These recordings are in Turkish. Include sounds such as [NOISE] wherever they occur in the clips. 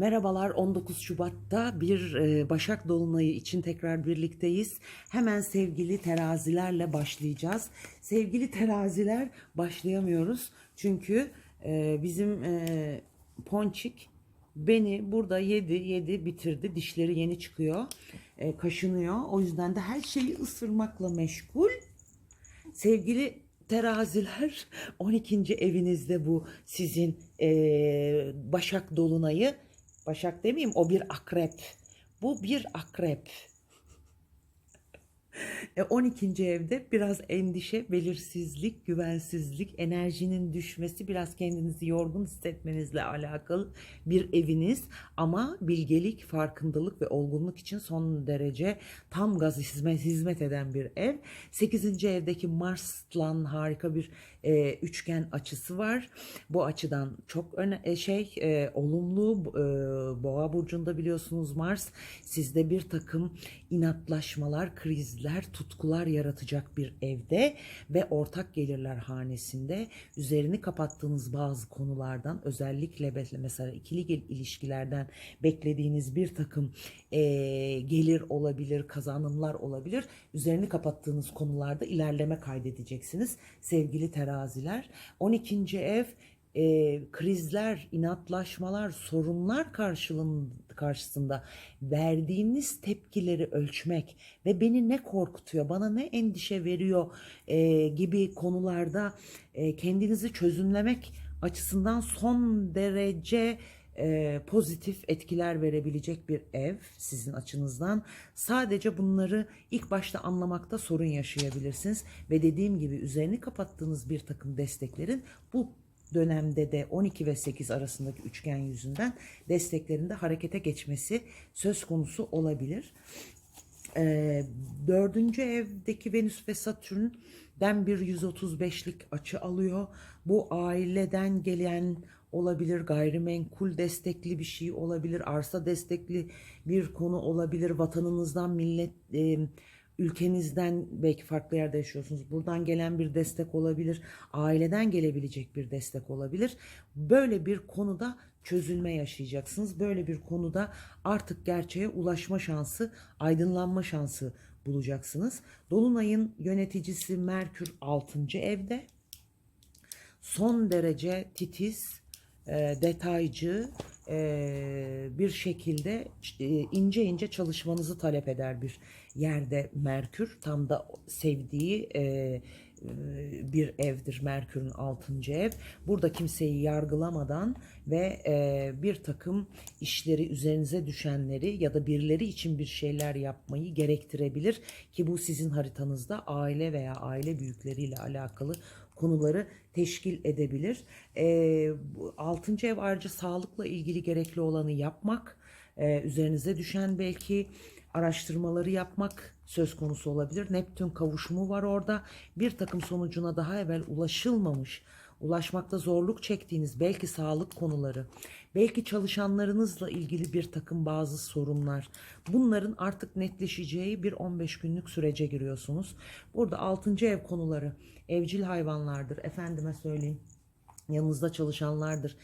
Merhabalar 19 Şubat'ta bir e, Başak Dolunayı için tekrar birlikteyiz. Hemen sevgili terazilerle başlayacağız. Sevgili teraziler başlayamıyoruz. Çünkü e, bizim e, Ponçik beni burada yedi yedi bitirdi. Dişleri yeni çıkıyor. Kaşınıyor. O yüzden de her şeyi ısırmakla meşgul. Sevgili teraziler 12. evinizde bu sizin Başak Dolunayı. Başak demeyeyim o bir akrep. Bu bir akrep. [LAUGHS] E, 12. evde biraz endişe, belirsizlik, güvensizlik, enerjinin düşmesi, biraz kendinizi yorgun hissetmenizle alakalı bir eviniz. Ama bilgelik, farkındalık ve olgunluk için son derece tam gaz hizmet, hizmet eden bir ev. 8. evdeki Mars'la harika bir e, üçgen açısı var. Bu açıdan çok öne, e, şey e, olumlu e, Boğa burcunda biliyorsunuz Mars sizde bir takım inatlaşmalar, krizler, tutkular yaratacak bir evde ve ortak gelirler hanesinde üzerini kapattığınız bazı konulardan özellikle mesela ikili ilişkilerden beklediğiniz bir takım e, gelir olabilir, kazanımlar olabilir. Üzerini kapattığınız konularda ilerleme kaydedeceksiniz sevgili teraziler. 12. ev e, krizler, inatlaşmalar, sorunlar karşısında verdiğiniz tepkileri ölçmek ve beni ne korkutuyor, bana ne endişe veriyor e, gibi konularda e, kendinizi çözümlemek açısından son derece e, pozitif etkiler verebilecek bir ev sizin açınızdan. Sadece bunları ilk başta anlamakta sorun yaşayabilirsiniz ve dediğim gibi üzerini kapattığınız bir takım desteklerin bu dönemde de 12 ve 8 arasındaki üçgen yüzünden desteklerinde harekete geçmesi söz konusu olabilir. Ee, dördüncü evdeki Venüs ve Satürn'den bir 135'lik açı alıyor. Bu aileden gelen olabilir, gayrimenkul destekli bir şey olabilir, arsa destekli bir konu olabilir, vatanınızdan, millet, e, ülkenizden belki farklı yerde yaşıyorsunuz. Buradan gelen bir destek olabilir, aileden gelebilecek bir destek olabilir. Böyle bir konuda çözülme yaşayacaksınız. Böyle bir konuda artık gerçeğe ulaşma şansı, aydınlanma şansı bulacaksınız. Dolunay'ın yöneticisi Merkür 6. evde. Son derece titiz, e, detaycı e, bir şekilde ince ince çalışmanızı talep eder bir yerde Merkür. Tam da sevdiği e, bir evdir Merkür'ün 6. ev. Burada kimseyi yargılamadan ve bir takım işleri üzerinize düşenleri ya da birileri için bir şeyler yapmayı gerektirebilir ki bu sizin haritanızda aile veya aile büyükleriyle alakalı konuları teşkil edebilir. E, bu altıncı ev ayrıca sağlıkla ilgili gerekli olanı yapmak, e, üzerinize düşen belki araştırmaları yapmak söz konusu olabilir. Neptün kavuşumu var orada. Bir takım sonucuna daha evvel ulaşılmamış, ulaşmakta zorluk çektiğiniz belki sağlık konuları, belki çalışanlarınızla ilgili bir takım bazı sorunlar. Bunların artık netleşeceği bir 15 günlük sürece giriyorsunuz. Burada 6. ev konuları evcil hayvanlardır. Efendime söyleyeyim yanınızda çalışanlardır.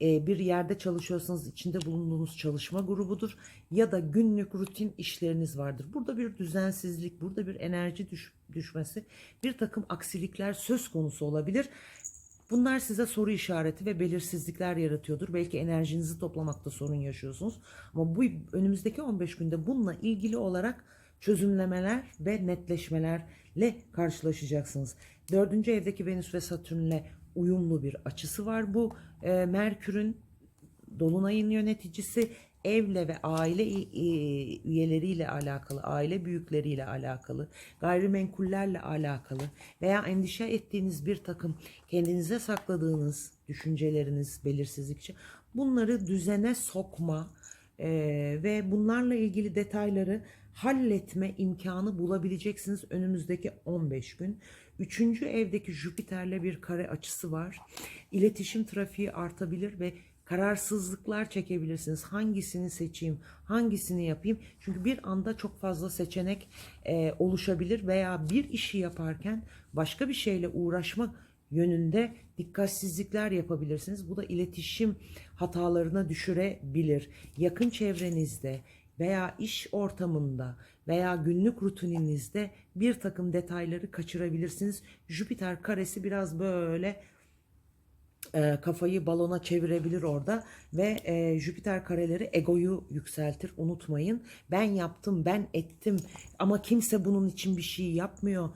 Ee, bir yerde çalışıyorsanız içinde bulunduğunuz çalışma grubudur ya da günlük rutin işleriniz vardır. Burada bir düzensizlik, burada bir enerji düş- düşmesi, bir takım aksilikler söz konusu olabilir. Bunlar size soru işareti ve belirsizlikler yaratıyordur. Belki enerjinizi toplamakta sorun yaşıyorsunuz. Ama bu önümüzdeki 15 günde bununla ilgili olarak çözümlemeler ve netleşmelerle karşılaşacaksınız. Dördüncü evdeki Venüs ve Satürn'le uyumlu bir açısı var. Bu e, Merkür'ün Dolunay'ın yöneticisi evle ve aile üyeleriyle alakalı, aile büyükleriyle alakalı, gayrimenkullerle alakalı veya endişe ettiğiniz bir takım kendinize sakladığınız düşünceleriniz, belirsizlikçi bunları düzene sokma e, ve bunlarla ilgili detayları halletme imkanı bulabileceksiniz önümüzdeki 15 gün. Üçüncü evdeki Jüpiter'le bir kare açısı var. İletişim trafiği artabilir ve kararsızlıklar çekebilirsiniz. Hangisini seçeyim, hangisini yapayım? Çünkü bir anda çok fazla seçenek e, oluşabilir veya bir işi yaparken başka bir şeyle uğraşma yönünde dikkatsizlikler yapabilirsiniz. Bu da iletişim hatalarına düşürebilir. Yakın çevrenizde veya iş ortamında veya günlük rutininizde bir takım detayları kaçırabilirsiniz. Jüpiter karesi biraz böyle e, kafayı balona çevirebilir orada ve e, Jüpiter kareleri egoyu yükseltir unutmayın. Ben yaptım, ben ettim ama kimse bunun için bir şey yapmıyor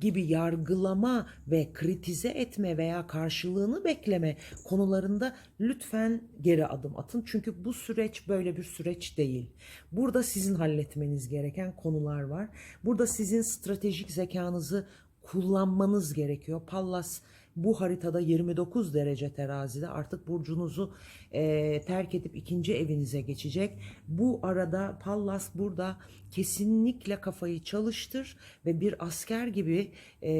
gibi yargılama ve kritize etme veya karşılığını bekleme konularında lütfen geri adım atın. Çünkü bu süreç böyle bir süreç değil. Burada sizin halletmeniz gereken konular var. Burada sizin stratejik zekanızı kullanmanız gerekiyor. Pallas bu haritada 29 derece terazide artık burcunuzu e, terk edip ikinci evinize geçecek. Bu arada Pallas burada kesinlikle kafayı çalıştır ve bir asker gibi e,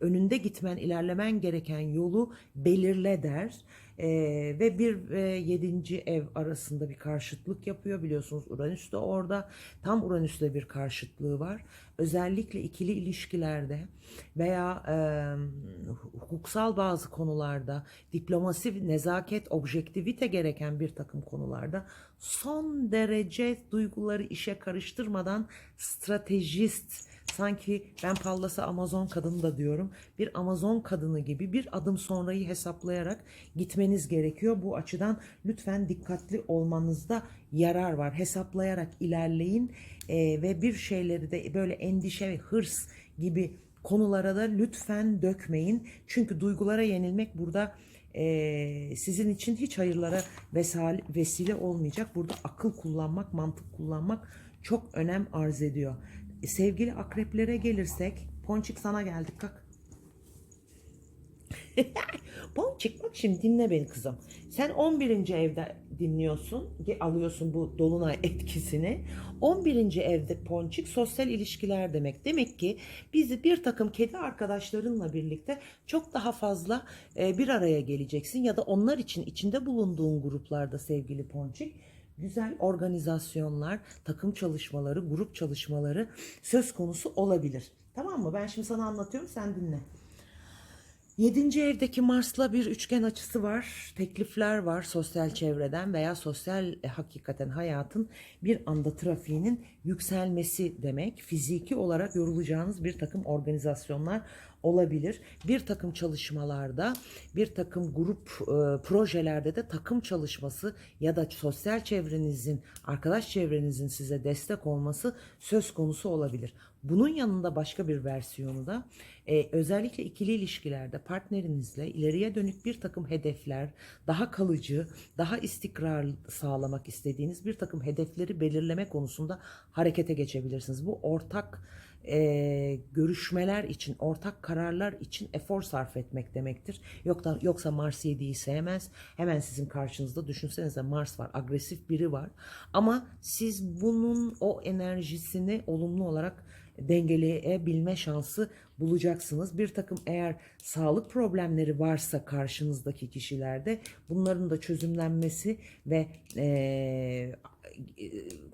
önünde gitmen, ilerlemen gereken yolu belirle der. E, ve bir ve yedinci ev arasında bir karşıtlık yapıyor. Biliyorsunuz Uranüs de orada. Tam Uranüs'le bir karşıtlığı var. Özellikle ikili ilişkilerde veya e, hukuksal bazı konularda diplomasi, nezaket, objektivite gereken bir takım konularda son derece duyguları işe karıştırmadan stratejist sanki ben Pallas'a Amazon kadını da diyorum bir Amazon kadını gibi bir adım sonrayı hesaplayarak gitmeniz gerekiyor. Bu açıdan lütfen dikkatli olmanızda yarar var. Hesaplayarak ilerleyin e, ve bir şeyleri de böyle endişe ve hırs gibi konulara da lütfen dökmeyin. Çünkü duygulara yenilmek burada e, sizin için hiç hayırlara vesile olmayacak. Burada akıl kullanmak, mantık kullanmak çok önem arz ediyor. E, sevgili akreplere gelirsek, Ponçik sana geldik kalk. [LAUGHS] Ponçik bak şimdi dinle beni kızım. Sen 11. evde dinliyorsun, alıyorsun bu dolunay [LAUGHS] etkisini. 11. evde Ponçik sosyal ilişkiler demek. Demek ki bizi bir takım kedi arkadaşlarınla birlikte çok daha fazla e, bir araya geleceksin ya da onlar için içinde bulunduğun gruplarda sevgili Ponçik güzel organizasyonlar, takım çalışmaları, grup çalışmaları söz konusu olabilir. Tamam mı? Ben şimdi sana anlatıyorum, sen dinle. Yedinci evdeki Mars'la bir üçgen açısı var. Teklifler var sosyal çevreden veya sosyal e, hakikaten hayatın bir anda trafiğinin yükselmesi demek. Fiziki olarak yorulacağınız bir takım organizasyonlar olabilir. Bir takım çalışmalarda, bir takım grup e, projelerde de takım çalışması ya da sosyal çevrenizin, arkadaş çevrenizin size destek olması söz konusu olabilir. Bunun yanında başka bir versiyonu da e, özellikle ikili ilişkilerde partnerinizle ileriye dönük bir takım hedefler, daha kalıcı, daha istikrar sağlamak istediğiniz bir takım hedefleri belirleme konusunda harekete geçebilirsiniz. Bu ortak e, görüşmeler için, ortak kararlar için efor sarf etmek demektir. Yoksa, yoksa Mars 7'yi sevmez. Hemen sizin karşınızda düşünsenize Mars var, agresif biri var. Ama siz bunun o enerjisini olumlu olarak dengeleyebilme şansı bulacaksınız. Bir takım eğer sağlık problemleri varsa karşınızdaki kişilerde bunların da çözümlenmesi ve eee,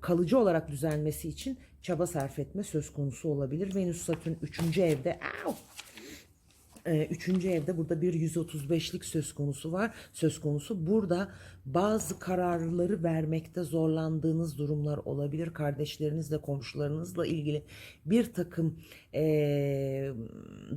kalıcı olarak düzelmesi için çaba sarf etme söz konusu olabilir. Venüs Satürn 3. evde Au! Ee, Üçüncü evde burada bir 135'lik söz konusu var. Söz konusu burada bazı kararları vermekte zorlandığınız durumlar olabilir. Kardeşlerinizle, komşularınızla ilgili bir takım eee,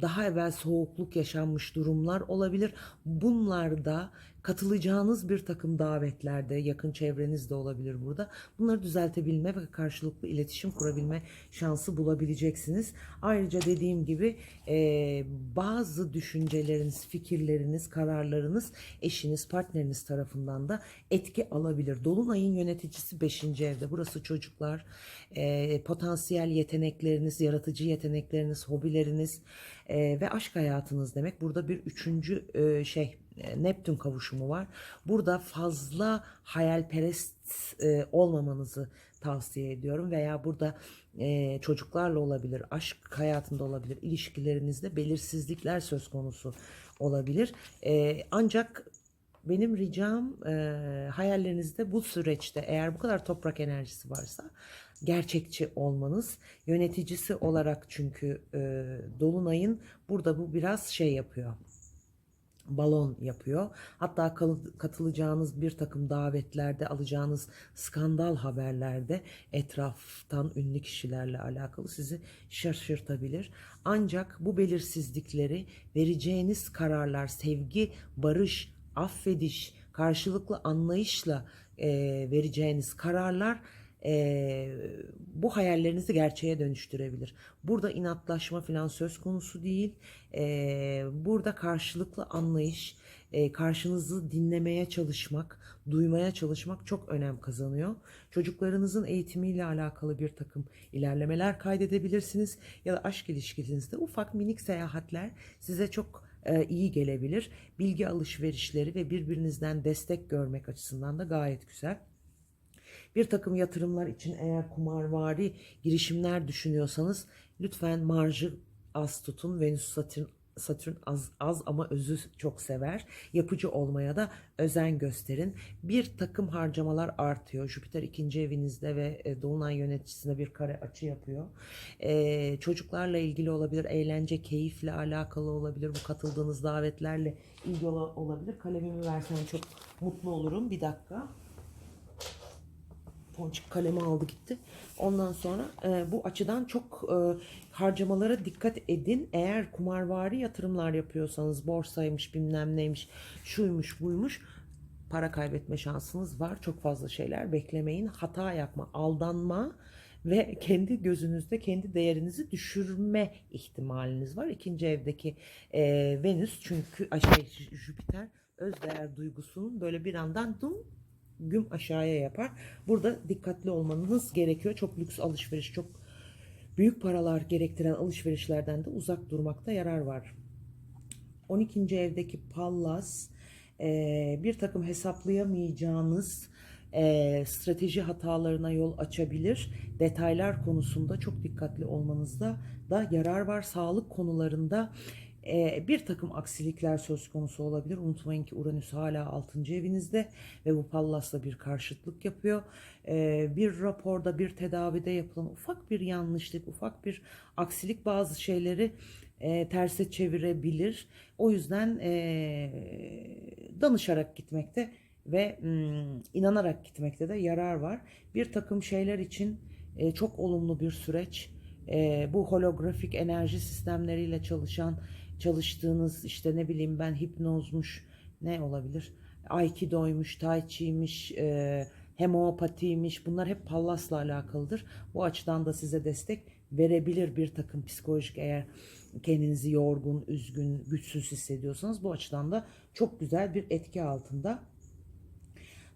daha evvel soğukluk yaşanmış durumlar olabilir. Bunlarda katılacağınız bir takım davetlerde yakın çevrenizde olabilir burada. Bunları düzeltebilme ve karşılıklı iletişim kurabilme şansı bulabileceksiniz. Ayrıca dediğim gibi eee, bazı düşünceleriniz, fikirleriniz, kararlarınız eşiniz, partneriniz tarafından da etki alabilir. Dolunay'ın yöneticisi 5. evde. Burası çocuklar, eee, potansiyel yetenekleriniz, yaratıcı yetenekleriniz, hobileriniz eee, ve aşk hayatınız demek. Burada bir üçüncü eee, şey e, Neptün kavuşumu var. Burada fazla hayalperest e, olmamanızı tavsiye ediyorum veya burada e, çocuklarla olabilir, aşk hayatında olabilir, ilişkilerinizde belirsizlikler söz konusu olabilir. E, ancak benim ricam e, hayallerinizde bu süreçte eğer bu kadar toprak enerjisi varsa gerçekçi olmanız. Yöneticisi olarak çünkü e, Dolunay'ın burada bu biraz şey yapıyor balon yapıyor. Hatta katılacağınız bir takım davetlerde alacağınız skandal haberlerde etraftan ünlü kişilerle alakalı sizi şaşırtabilir. Ancak bu belirsizlikleri vereceğiniz kararlar sevgi, barış, affediş, karşılıklı anlayışla e, vereceğiniz kararlar e, bu hayallerinizi gerçeğe dönüştürebilir. Burada inatlaşma falan söz konusu değil. E, burada karşılıklı anlayış, e, karşınızı dinlemeye çalışmak, duymaya çalışmak çok önem kazanıyor. Çocuklarınızın eğitimiyle alakalı bir takım ilerlemeler kaydedebilirsiniz ya da aşk ilişkinizde ufak minik seyahatler size çok iyi gelebilir. Bilgi alışverişleri ve birbirinizden destek görmek açısından da gayet güzel. Bir takım yatırımlar için eğer kumarvari girişimler düşünüyorsanız lütfen marjı az tutun. Venüs Satürn Satürn az, az ama özü çok sever. Yapıcı olmaya da özen gösterin. Bir takım harcamalar artıyor. Jüpiter ikinci evinizde ve e, Dolunay yöneticisine bir kare açı yapıyor. Ee, çocuklarla ilgili olabilir, eğlence, keyifle alakalı olabilir. Bu katıldığınız davetlerle ilgili ola- olabilir. Kalemimi versen çok mutlu olurum. Bir dakika. Ponçik kalemi aldı gitti. Ondan sonra e, bu açıdan çok e, harcamalara dikkat edin. Eğer kumarvari yatırımlar yapıyorsanız borsaymış bilmem neymiş şuymuş buymuş para kaybetme şansınız var. Çok fazla şeyler beklemeyin. Hata yapma, aldanma ve kendi gözünüzde kendi değerinizi düşürme ihtimaliniz var. İkinci evdeki e, Venüs çünkü şey, Jüpiter öz değer duygusunun böyle bir andan dum güm aşağıya yapar. Burada dikkatli olmanız gerekiyor. Çok lüks alışveriş, çok büyük paralar gerektiren alışverişlerden de uzak durmakta yarar var. 12. evdeki Pallas e, bir takım hesaplayamayacağınız e, strateji hatalarına yol açabilir. Detaylar konusunda çok dikkatli olmanızda da yarar var. Sağlık konularında e, bir takım aksilikler söz konusu olabilir. Unutmayın ki Uranüs hala 6. evinizde ve bu Pallas'la bir karşıtlık yapıyor. E, bir raporda, bir tedavide yapılan ufak bir yanlışlık, ufak bir aksilik bazı şeyleri e, terse çevirebilir. O yüzden e, danışarak gitmekte ve mm, inanarak gitmekte de yarar var. Bir takım şeyler için e, çok olumlu bir süreç. E, bu holografik enerji sistemleriyle çalışan çalıştığınız işte ne bileyim ben hipnozmuş ne olabilir? Aikido'ymuş, Tai Chi'ymiş, e, homeopatiymiş bunlar hep Pallas'la alakalıdır. Bu açıdan da size destek verebilir bir takım psikolojik eğer kendinizi yorgun, üzgün, güçsüz hissediyorsanız bu açıdan da çok güzel bir etki altında.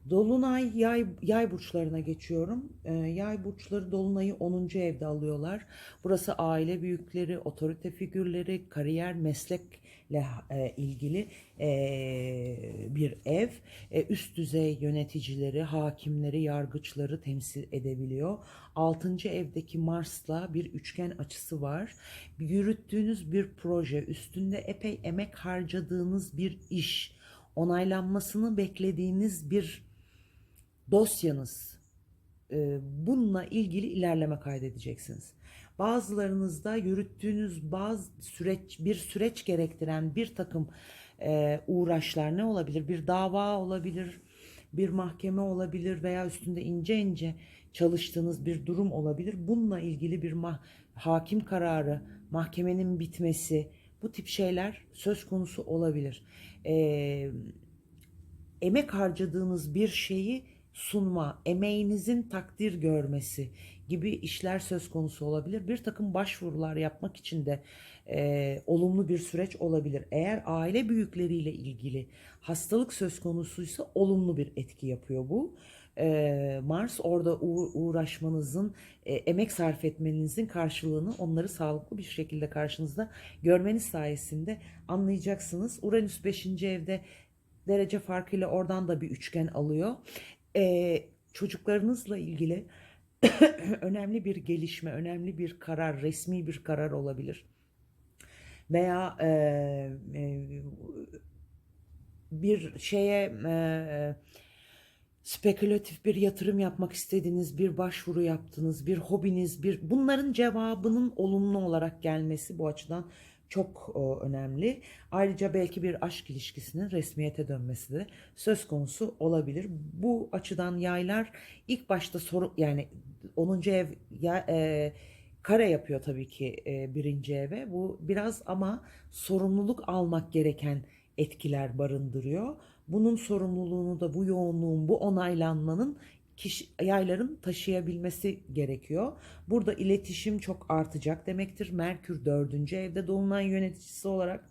Dolunay yay, yay burçlarına geçiyorum. Ee, yay burçları Dolunay'ı 10. evde alıyorlar. Burası aile büyükleri, otorite figürleri, kariyer, meslekle e, ilgili e, bir ev. E, üst düzey yöneticileri, hakimleri, yargıçları temsil edebiliyor. 6. evdeki Mars'la bir üçgen açısı var. Yürüttüğünüz bir proje, üstünde epey emek harcadığınız bir iş, onaylanmasını beklediğiniz bir dosyanız e, bununla ilgili ilerleme kaydedeceksiniz. Bazılarınızda yürüttüğünüz bazı süreç bir süreç gerektiren bir takım e, uğraşlar ne olabilir? Bir dava olabilir, bir mahkeme olabilir veya üstünde ince ince çalıştığınız bir durum olabilir. Bununla ilgili bir mah- hakim kararı, mahkemenin bitmesi, bu tip şeyler söz konusu olabilir. Eee emek harcadığınız bir şeyi sunma, emeğinizin takdir görmesi gibi işler söz konusu olabilir. Bir takım başvurular yapmak için de e, olumlu bir süreç olabilir. Eğer aile büyükleriyle ilgili hastalık söz konusuysa olumlu bir etki yapıyor bu. E, Mars orada uğ- uğraşmanızın, e, emek sarf etmenizin karşılığını onları sağlıklı bir şekilde karşınızda görmeniz sayesinde anlayacaksınız. Uranüs 5. evde derece farkıyla oradan da bir üçgen alıyor. Ee, çocuklarınızla ilgili [COUGHS] önemli bir gelişme, önemli bir karar, resmi bir karar olabilir. Veya e, e, bir şeye e, spekülatif bir yatırım yapmak istediğiniz, bir başvuru yaptınız, bir hobiniz, bir bunların cevabının olumlu olarak gelmesi bu açıdan çok e, önemli. Ayrıca belki bir aşk ilişkisinin resmiyete dönmesi de söz konusu olabilir. Bu açıdan yaylar ilk başta soru yani 10. ev ya, e, kare yapıyor tabii ki e, birinci eve. Bu biraz ama sorumluluk almak gereken etkiler barındırıyor. Bunun sorumluluğunu da bu yoğunluğun, bu onaylanmanın kişi, yayların taşıyabilmesi gerekiyor. Burada iletişim çok artacak demektir. Merkür dördüncü evde dolunay yöneticisi olarak.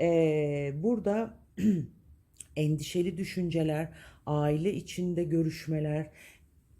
Ee, burada [CLEARS THROAT] endişeli düşünceler, aile içinde görüşmeler,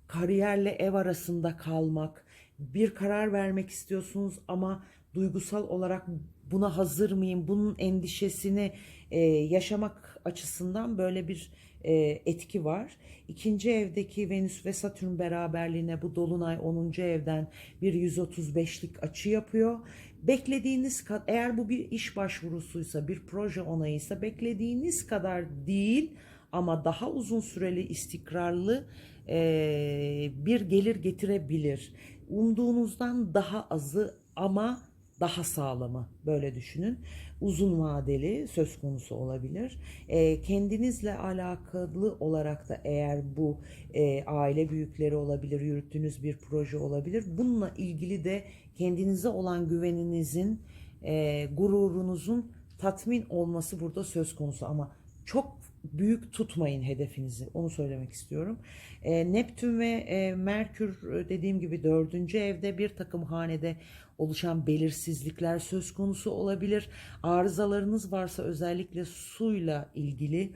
kariyerle ev arasında kalmak, bir karar vermek istiyorsunuz ama duygusal olarak buna hazır mıyım? Bunun endişesini e, yaşamak açısından böyle bir e, etki var. İkinci evdeki Venüs ve Satürn beraberliğine bu Dolunay 10. evden bir 135'lik açı yapıyor. Beklediğiniz kadar eğer bu bir iş başvurusuysa bir proje onayıysa beklediğiniz kadar değil ama daha uzun süreli istikrarlı e, bir gelir getirebilir. Umduğunuzdan daha azı ama daha sağlamı böyle düşünün. Uzun vadeli söz konusu olabilir. E, kendinizle alakalı olarak da eğer bu e, aile büyükleri olabilir, yürüttüğünüz bir proje olabilir. Bununla ilgili de kendinize olan güveninizin, e, gururunuzun tatmin olması burada söz konusu ama çok büyük tutmayın hedefinizi. Onu söylemek istiyorum. E, Neptün ve e, Merkür e, dediğim gibi dördüncü evde bir takım hanede oluşan belirsizlikler söz konusu olabilir. Arızalarınız varsa özellikle suyla ilgili,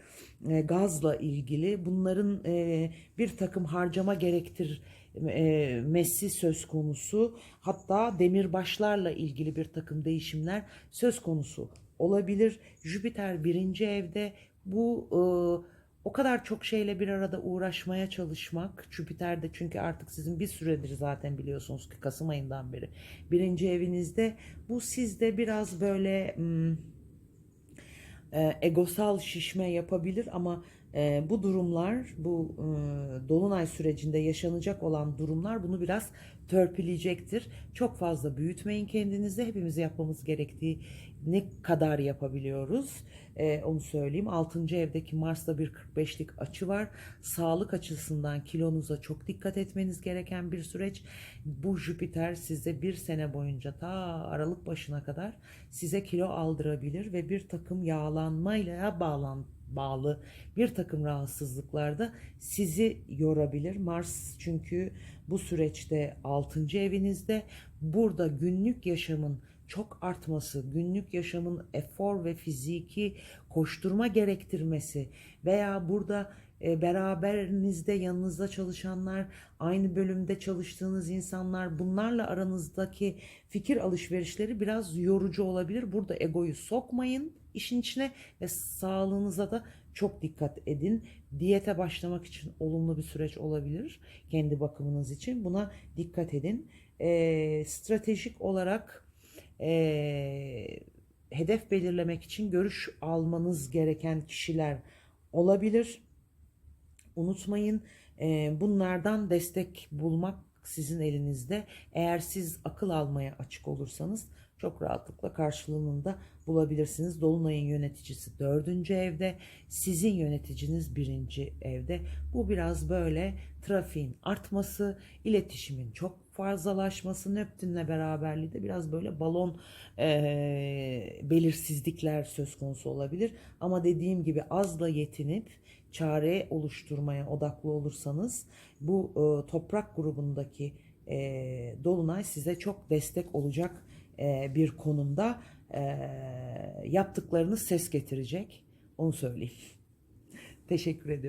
e, gazla ilgili bunların e, bir takım harcama gerektir e, mesi söz konusu. Hatta demirbaşlarla ilgili bir takım değişimler söz konusu olabilir. Jüpiter birinci evde bu e, o kadar çok şeyle bir arada uğraşmaya çalışmak. Jüpiter de çünkü artık sizin bir süredir zaten biliyorsunuz ki Kasım ayından beri birinci evinizde. Bu sizde biraz böyle hmm, e, egosal şişme yapabilir ama e, bu durumlar, bu e, dolunay sürecinde yaşanacak olan durumlar bunu biraz törpüleyecektir. Çok fazla büyütmeyin kendinizi. Hepimiz yapmamız gerektiği ne kadar yapabiliyoruz e, onu söyleyeyim. 6. evdeki Mars'ta bir 45'lik açı var. Sağlık açısından kilonuza çok dikkat etmeniz gereken bir süreç. Bu Jüpiter size bir sene boyunca ta Aralık başına kadar size kilo aldırabilir ve bir takım yağlanmayla bağlan bağlı bir takım rahatsızlıklarda sizi yorabilir. Mars çünkü bu süreçte 6. evinizde burada günlük yaşamın çok artması, günlük yaşamın efor ve fiziki koşturma gerektirmesi veya burada e, beraberinizde yanınızda çalışanlar, aynı bölümde çalıştığınız insanlar bunlarla aranızdaki fikir alışverişleri biraz yorucu olabilir. Burada egoyu sokmayın işin içine ve sağlığınıza da çok dikkat edin. Diyete başlamak için olumlu bir süreç olabilir kendi bakımınız için. Buna dikkat edin. E, stratejik olarak e, hedef belirlemek için görüş almanız gereken kişiler olabilir. Unutmayın e, bunlardan destek bulmak sizin elinizde. Eğer siz akıl almaya açık olursanız çok rahatlıkla karşılığını da bulabilirsiniz. Dolunay'ın yöneticisi dördüncü evde, sizin yöneticiniz birinci evde. Bu biraz böyle trafiğin artması, iletişimin çok fazlalaşması, Neptün'le beraberliği de biraz böyle balon e, belirsizlikler söz konusu olabilir. Ama dediğim gibi azla yetinip çare oluşturmaya odaklı olursanız bu e, toprak grubundaki e, dolunay size çok destek olacak e, bir konumda e, yaptıklarınız ses getirecek. Onu söyleyeyim. [LAUGHS] Teşekkür ediyorum.